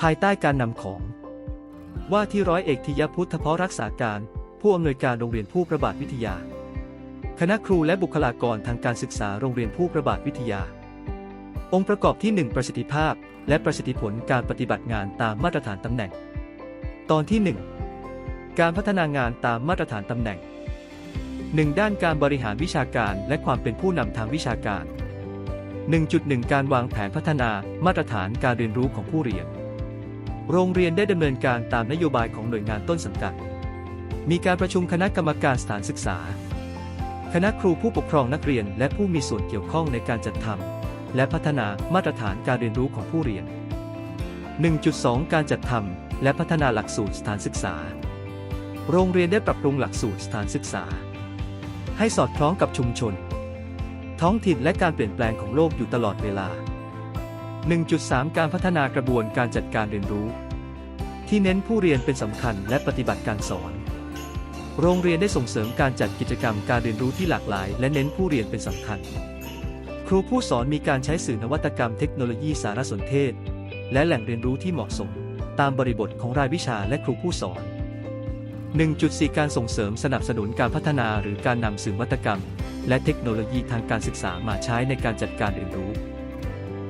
ภายใต้การนำของ ว่าที่ร้อยเอกทิยพุทธเพาะรักษาการ ผู้อำนวยการโรงเรียนผู้ประบาทวิทยา คณะครูและบุคลากรทางการศึกษาโรงเรียนผู้ประบาทวิทยา องค์ประกอบที่ 1 ประสิทธิภาพ และประสิทธิผลการปฏิบัติงานตามมาตรฐานตำแหน่ง ตอนที่ 1 การพัฒนางานตามมาตรฐานตำแหน่ง 1. ด้านการบริหารวิชาการและความเป็นผู้นำทางวิชาการ 1.1 การวางแผนพัฒนามาตรฐานการเรียนรู้ของผู้เรียน โรงเรียนได้ดำเนินการตามนโยบายของหน่วยงานต้นสังกัด มีการประชุมคณะกรรมการสถานศึกษา คณะครูผู้ปกครองนักเรียนและผู้มีส่วนเกี่ยวข้องในการจัดทำและพัฒนามาตรฐานการเรียนรู้ของผู้เรียน 1.2 การจัดทำและพัฒนาหลักสูตรสถานศึกษา โรงเรียนได้ปรับปรุงหลักสูตรสถานศึกษา ให้สอดคล้องกับชุมชน ท้องถิ่นและการเปลี่ยนแปลงของโลกอยู่ตลอดเวลา 1.3 การพัฒนากระบวนการจัดการเรียนรู้ ที่เน้นผู้เรียนเป็นสำคัญและปฏิบัติการสอน โรงเรียนได้ส่งเสริมการจัดกิจกรรมการเรียนรู้ที่หลากหลาย และเน้นผู้เรียนเป็นสำคัญ ครูผู้สอนมีการใช้สื่อนวัตกรรมเทคโนโลยีสารสนเทศ และแหล่งเรียนรู้ที่เหมาะสม ตามบริบทของรายวิชาและครูผู้สอน 1.4 การส่งเสริมสนับสนุนการพัฒนาหรือการนำสื่อนวัตกรรม และเทคโนโลยีทางการศึกษามาใช้ในการจัดการเรียนรู้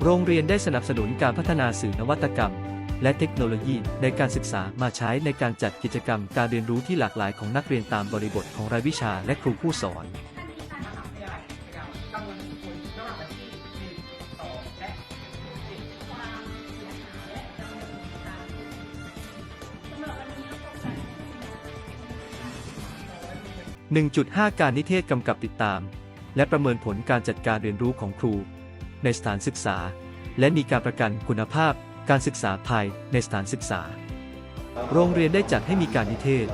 โรงเรียนได้สนับสนุนการพัฒนาสื่อนวัตกรรม และเทคโนโลยีในการศึกษามาใช้ในการจัดกิจกรรมการเรียนรู้ที่หลากหลายของนักเรียนตามบริบทของรายวิชาและครูผู้สอน1.5 การนิเทศกำกับติดตาม และประเมินผลการจัดการเรียนรู้ของครู ในสถานศึกษา และมีการประกันคุณภาพ การศึกษาภายในสถานศึกษา โรงเรียนได้จัดให้มีการนิเทศ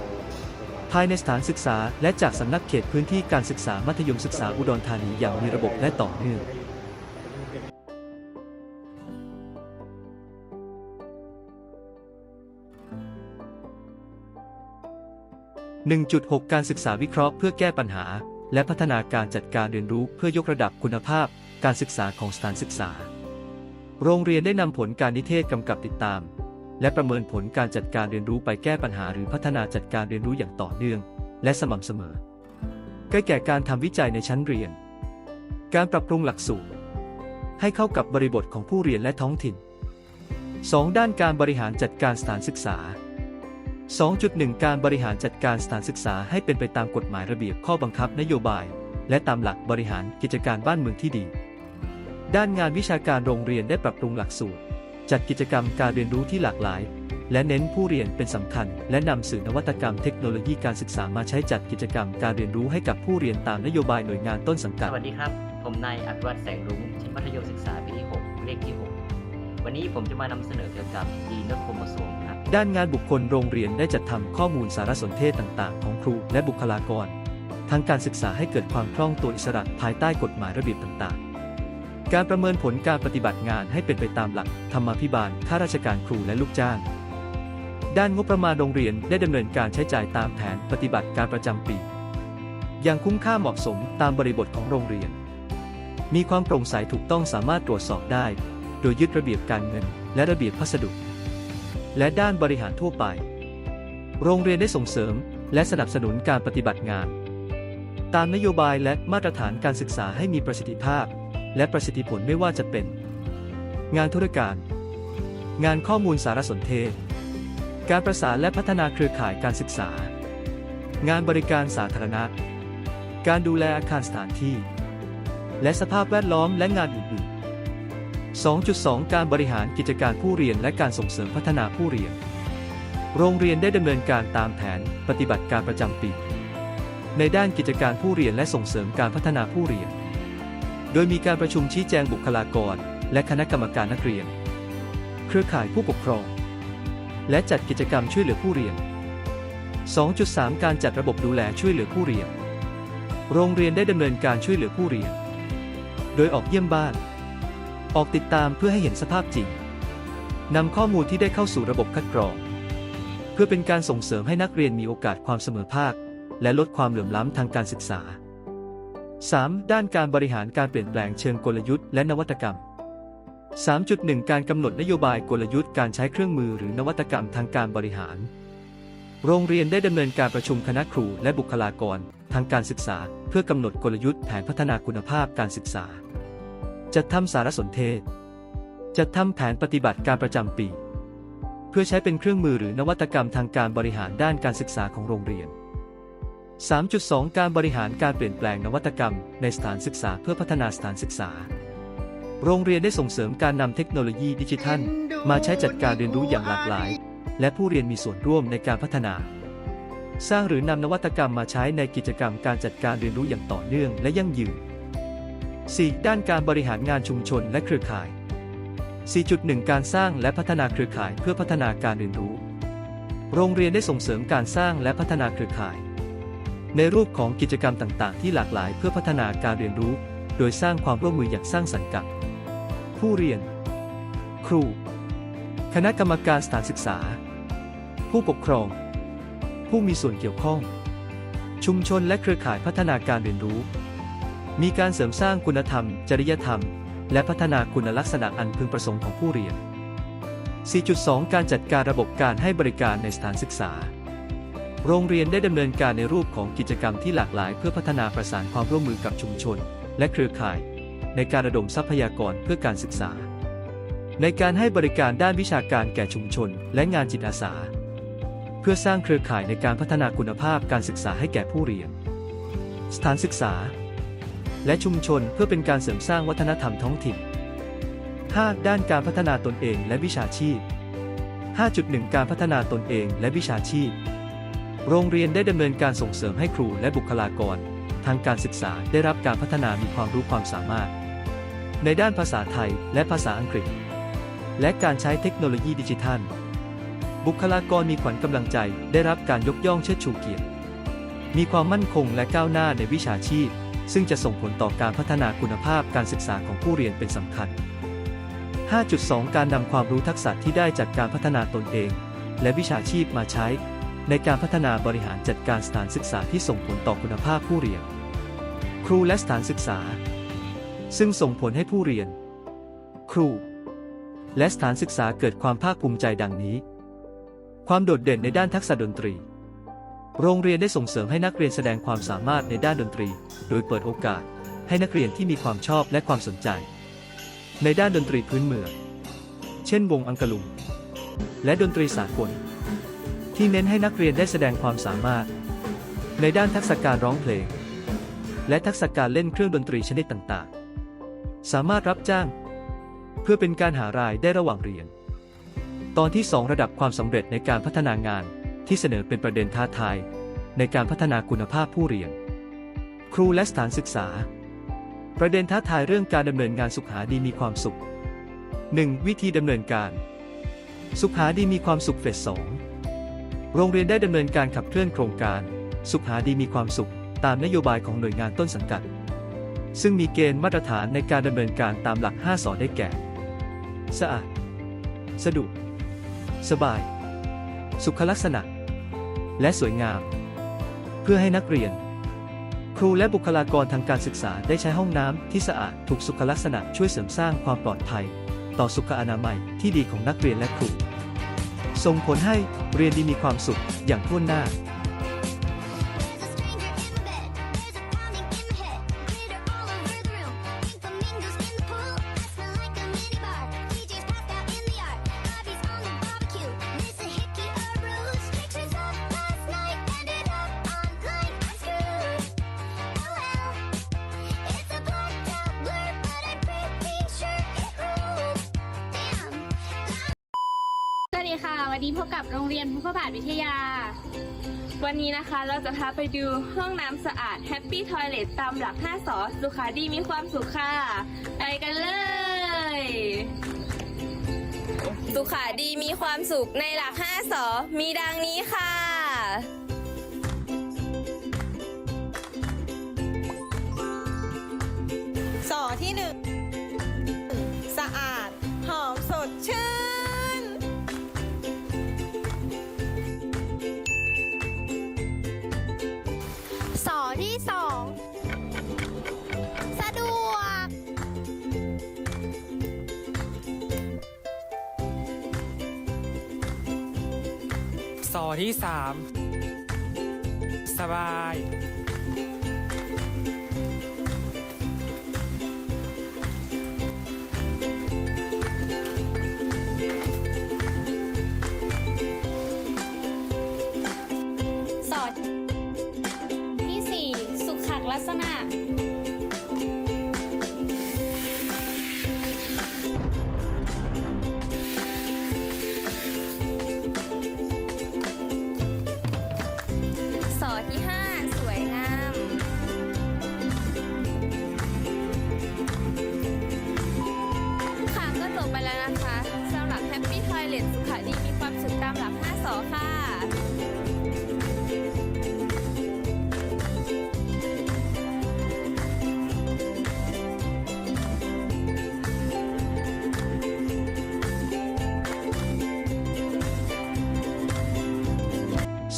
ภายในสถานศึกษาและจากสำนักเขตพื้นที่การศึกษามัธยมศึกษาอุดรธานีอย่างมีระบบและต่อเนื่อง1.6 การศึกษาวิเคราะห์เพื่อแก้ปัญหา และพัฒนาการจัดการเรียนรู้เพื่อยกระดับคุณภาพ การศึกษาของสถานศึกษา โรงเรียนได้นำผลการนิเทศกำกับติดตาม และประเมินผลการจัดการเรียนรู้ไปแก้ปัญหาหรือพัฒนาจัดการเรียนรู้อย่างต่อเนื่อง และสม่ำเสมอใกล้แก่การทำวิจัยในชั้นเรียน การปรับปรุงหลักสูตร ให้เข้ากับบริบทของผู้เรียนและท้องถิ่น 2. ด้านการบริหารจัดการสถานศึกษา 2.1 การบริหารจัดการสถานศึกษาให้เป็นไปตามกฎหมายระเบียบข้อบังคับนโยบาย และตามหลักบริหารกิจการบ้านเมืองที่ดี ด้านงานวิชาการโรงเรียนได้ปรับปรุงหลักสูตร จัดกิจกรรมการเรียนรู้ที่หลากหลาย และเน้นผู้เรียนเป็นสำคัญ และนำสื่อนวัตกรรมเทคโนโลยีการศึกษามาใช้จัดกิจกรรมการเรียนรู้ให้กับผู้เรียนตามนโยบายหน่วยงานต้นสังกัด สวัสดีครับ ผมนายอภิวัตแสงรุ้งชั้นมัธยมศึกษาปีที่ 6 เลขที่ 6 วันนี้ผมจะมานำเสนอเกี่ยวกับดีนคมกระทรวงครับ ด้านงานบุคคลโรงเรียนได้จัดทำข้อมูลสารสนเทศต่างๆ ของครูและบุคลากรทางการศึกษาให้เกิดความคล่องตัวอิสระภายใต้กฎหมายระเบียบต่างๆ การประเมินผลการปฏิบัติงานให้เป็นไปตามหลักธรรมาภิบาลข้าราชการครูและลูกจ้าง ด้านงบประมาณโรงเรียนได้ดำเนินการใช้จ่ายตามแผนปฏิบัติการประจำปี อย่างคุ้มค่าเหมาะสมตามบริบทของโรงเรียน มีความโปร่งใสถูกต้องสามารถตรวจสอบได้ โดยยึดระเบียบการเงิน และระเบียบพัสดุ และด้านบริหารทั่วไป โรงเรียนได้ส่งเสริม และสนับสนุนการปฏิบัติงาน ตามนโยบายและมาตรฐานการศึกษาให้มีประสิทธิภาพ และประสิทธิผลไม่ว่าจะเป็น งานธุรการ งานข้อมูลสารสนเทศ การประสานและพัฒนาเครือข่ายการศึกษา งานบริการสาธารณะ การดูแลอาคารสถานที่ และสภาพแวดล้อมและงานอื่นๆ 2.2 การบริหารกิจการผู้เรียนและการส่งเสริมพัฒนาผู้เรียน โรงเรียนได้ดำเนินการตามแผนปฏิบัติการประจำปี ในด้านกิจการผู้เรียนและส่งเสริมการพัฒนาผู้เรียน โดยมีการประชุมชี้แจงบุคลากร และคณะกรรมการนักเรียน เครือข่ายผู้ปกครอง และจัดกิจกรรมช่วยเหลือผู้เรียน 2.3 การจัดระบบดูแลช่วยเหลือผู้เรียน โรงเรียนได้ดำเนินการช่วยเหลือผู้เรียน โดยออกเยี่ยมบ้าน ออกติดตามเพื่อให้เห็นสภาพจริงนำข้อมูลที่ได้เข้าสู่ระบบคัดกรอง เพื่อเป็นการส่งเสริมให้นักเรียนมีโอกาสความเสมอภาค และลดความเหลื่อมล้ำทางการศึกษา 3. ด้านการบริหารการเปลี่ยนแปลงเชิงกลยุทธ์และนวัตกรรม 3.1 การกำหนดนโยบายกลยุทธ์การใช้เครื่องมือหรือนวัตกรรมทางการบริหาร โรงเรียนได้ดำเนินการประชุมคณะครูและบุคลากร ทางการศึกษา เพื่อกำหนดกลยุทธ์แผนพัฒนาคุณภาพการศึกษา จัดทำสารสนเทศ จัดทำแผนปฏิบัติการประจำปี เพื่อใช้เป็นเครื่องมือหรือนวัตกรรมทางการบริหารด้านการศึกษาของโรงเรียน 3.2 การบริหารการเปลี่ยนแปลงนวัตกรรม ในสถานศึกษาเพื่อพัฒนาสถานศึกษา โรงเรียนได้ส่งเสริมการนำเทคโนโลยีดิจิทัล มาใช้จัดการเรียนรู้อย่างหลากหลาย และผู้เรียนมีส่วนร่วมในการพัฒนา สร้างหรือนำนวัตกรรมมาใช้ในกิจกรรมการจัดการเรียนรู้อย่างต่อเนื่องและยั่งยืน 4. ด้านการบริหารงานชุมชนและเครือข่าย 4.1 การสร้างและพัฒนาเครือข่ายเพื่อพัฒนาการเรียนรู้ โรงเรียนได้ส่งเสริมการสร้างและพัฒนาเครือข่าย ในรูปของกิจกรรมต่างๆ ที่หลากหลายเพื่อพัฒนาการเรียนรู้ โดยสร้างความร่วมมืออย่างสร้างสรรค์กับ ผู้เรียน ครู คณะกรรมการสถานศึกษา ผู้ปกครอง ผู้มีส่วนเกี่ยวข้อง ชุมชนและเครือข่ายพัฒนาการเรียนรู้ มีการเสริมสร้างคุณธรรม จริยธรรม และพัฒนาคุณลักษณะอันพึงประสงค์ของผู้เรียน 4.2 การจัดการระบบการให้บริการในสถานศึกษา โรงเรียนได้ดำเนินการในรูปของกิจกรรมที่หลากหลาย เพื่อพัฒนาประสานความร่วมมือกับชุมชน และเครือข่าย ในการระดมทรัพยากรเพื่อการศึกษา ในการให้บริการด้านวิชาการแก่ชุมชน และงานจิตอาสา เพื่อสร้างเครือข่ายในการพัฒนาคุณภาพการศึกษาให้แก่ผู้เรียน สถานศึกษา และชุมชนเพื่อเป็นการเสริมสร้างวัฒนธรรมท้องถิ่น 5. ด้านการพัฒนาตนเองและวิชาชีพ 5.1 การพัฒนาตนเองและวิชาชีพ โรงเรียนได้ดำเนินการส่งเสริมให้ครูและบุคลากร ทางการศึกษาได้รับการพัฒนามีความรู้ความสามารถ ในด้านภาษาไทยและภาษาอังกฤษ และการใช้เทคโนโลยีดิจิทัล บุคลากรมีขวัญกำลังใจได้รับการยกย่องเชิดชูเกียรติ มีความมั่นคงและก้าวหน้าในวิชาชีพ ซึ่งจะส่งผลต่อการพัฒนาคุณภาพการศึกษาของผู้เรียนเป็นสำคัญ 5.2 การนำความรู้ทักษะที่ได้จากการพัฒนาตนเอง และวิชาชีพมาใช้ ในการพัฒนาบริหารจัดการสถานศึกษาที่ส่งผลต่อคุณภาพผู้เรียน ครูและสถานศึกษา ซึ่งส่งผลให้ผู้เรียน ครู และสถานศึกษาเกิดความภาคภูมิใจดังนี้ ความโดดเด่นในด้านทักษะดนตรี โรงเรียนได้ส่งเสริมให้นักเรียนแสดงความสามารถในด้านดนตรี โดยเปิดโอกาส ให้นักเรียนที่มีความชอบและความสนใจ ในด้านดนตรีพื้นเมือง เช่นวงอังกะลุง และดนตรีสากล ที่เน้นให้นักเรียนได้แสดงความสามารถ ในด้านทักษะการร้องเพลง และทักษะการเล่นเครื่องดนตรีชนิดต่างๆ สามารถรับจ้าง เพื่อเป็นการหารายได้ระหว่างเรียน ตอนที่ 2 ระดับความสำเร็จในการพัฒนางานที่เสนอเป็นประเด็นท้าทายในการพัฒนาคุณภาพผู้เรียน ครูและสถานศึกษา ประเด็นท้าทายเรื่องการดำเนินงานสุขหาดีมีความสุข 1. วิธีดำเนินการ สุขหาดีมีความสุขเฟสสอง โรงเรียนได้ดำเนินการขับเคลื่อนโครงการ สุขหาดีมีความสุข ตามนโยบายของหน่วยงานต้นสังกัด ซึ่งมีเกณฑ์มาตรฐานในการดำเนินการตามหลัก 5 สอได้แก่ สะอาด สะดวก สบาย สุขลักษณะ และสวยงาม เพื่อให้นักเรียน ครูและบุคลากรทางการศึกษาได้ใช้ห้องน้ำที่สะอาดถูกสุขลักษณะช่วยเสริมสร้างความปลอดภัย ต่อสุขอนามัยที่ดีของนักเรียนและครู ส่งผลให้เรียนดีมีความสุขอย่างทั่วหน้า วัสดีค่ะวันนี้พบกับโรงเรียนพุทธบาทวิทยา วันนี้นะคะเราจะพาไปดูห้องน้ำสะอาด Happy Toilet ตามหลัก 5 สอสุขาดีมีความสุขค่ะ ไปกันเลย สุขาดีมีความสุขในหลัก 5 สอมีดังนี้ค่ะ ที่สามสบาย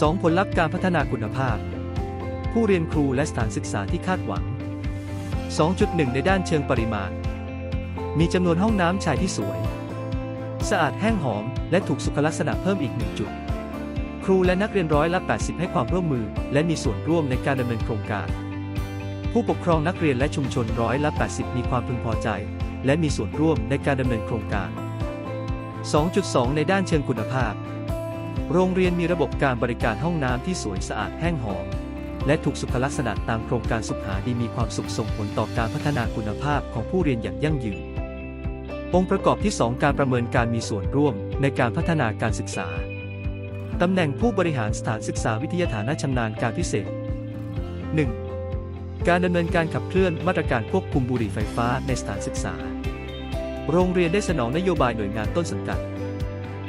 2. ผลลัพธ์การพัฒนาคุณภาพ ผู้เรียนครูและสถานศึกษาที่คาดหวัง 2.1 ในด้านเชิงปริมาณ มีจำนวนห้องน้ำชายที่สวย สะอาดแห้งหอม และถูกสุขลักษณะเพิ่มอีกหนึ่งจุด ครูและนักเรียนร้อยละ 80 ให้ความร่วมมือ และมีส่วนร่วมในการดำเนินโครงการ ผู้ปกครองนักเรียนและชุมชนร้อยละ 80 มีความพึงพอใจ และมีส่วนร่วมในการดำเนินโครงการ 2.2 ในด้านเชิงคุณภาพ โรงเรียนมีระบบการบริการห้องน้ำที่สวยสะอาดแห้งหอม และถูกสุขลักษณะตามโครงการสุขหาดีมีความสุขส่งผลต่อการพัฒนาคุณภาพของผู้เรียนอย่างยั่งยืน องค์ประกอบที่ 2 การประเมินการมีส่วนร่วมในการพัฒนาการศึกษา ตำแหน่งผู้บริหารสถานศึกษาวิทยาฐานะชำนาญการพิเศษ 1. การดำเนินการขับเคลื่อนมาตรการควบคุมบุหรี่ไฟฟ้าในสถานศึกษา โรงเรียนได้สนองนโยบายหน่วยงานต้นสังกัด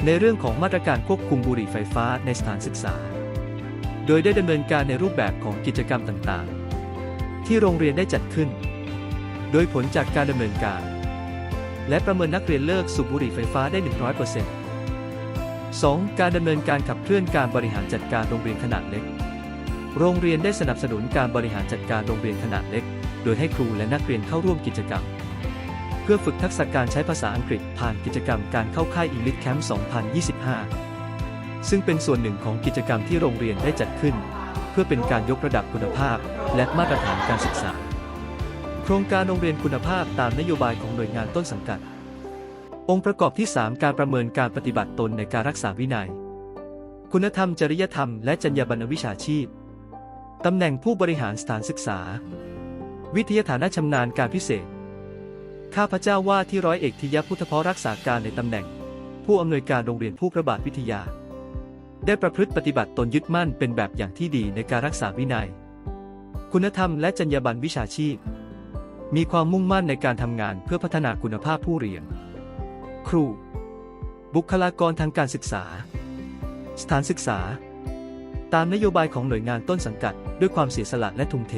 ในเรื่องของมาตรการควบคุมบุหรี่ไฟฟ้าในสถานศึกษา โดยได้ดำเนินการในรูปแบบของกิจกรรมต่างๆ ที่โรงเรียนได้จัดขึ้น โดยผลจากการดำเนินการ และประเมินนักเรียนเลิกสูบบุหรี่ไฟฟ้าได้ 100% 2. การดำเนินการขับเคลื่อนการบริหารจัดการโรงเรียนขนาดเล็ก โรงเรียนได้สนับสนุนการบริหารจัดการโรงเรียนขนาดเล็ก โดยให้ครูและนักเรียนเข้าร่วมกิจกรรม เพื่อฝึกทักษะการใช้ภาษาอังกฤษผ่านกิจกรรมการเข้าค่าย English Camp 2025 ซึ่งเป็นส่วนหนึ่งของกิจกรรมที่โรงเรียนได้จัดขึ้น เพื่อเป็นการยกระดับคุณภาพ และมาตรฐานการศึกษา โครงการโรงเรียนคุณภาพตามนโยบายของหน่วยงานต้นสังกัด องค์ประกอบที่ 3 การประเมินการปฏิบัติตนในการรักษาวินัย คุณธรรมจริยธรรมและจรรยาบรรณวิชาชีพตำแหน่งผู้บริหารสถานศึกษา วิทยาฐานะชำนาญการพิเศษ ข้าพเจ้าว่าที่ร้อยเอกทิยพุทธพรักษาการในตำแหน่ง ผู้อำนวยการโรงเรียนผู้ระบาดวิทยา ได้ประพฤติปฏิบัติตนยึดมั่นเป็นแบบอย่างที่ดีในการรักษาวินัย คุณธรรมและจรรยาบรรณวิชาชีพ มีความมุ่งมั่นในการทำงานเพื่อพัฒนาคุณภาพผู้เรียน ครู บุคลากรทางการศึกษา สถานศึกษา ตามนโยบายของหน่วยงานต้นสังกัด ด้วยความเสียสละและทุ่มเท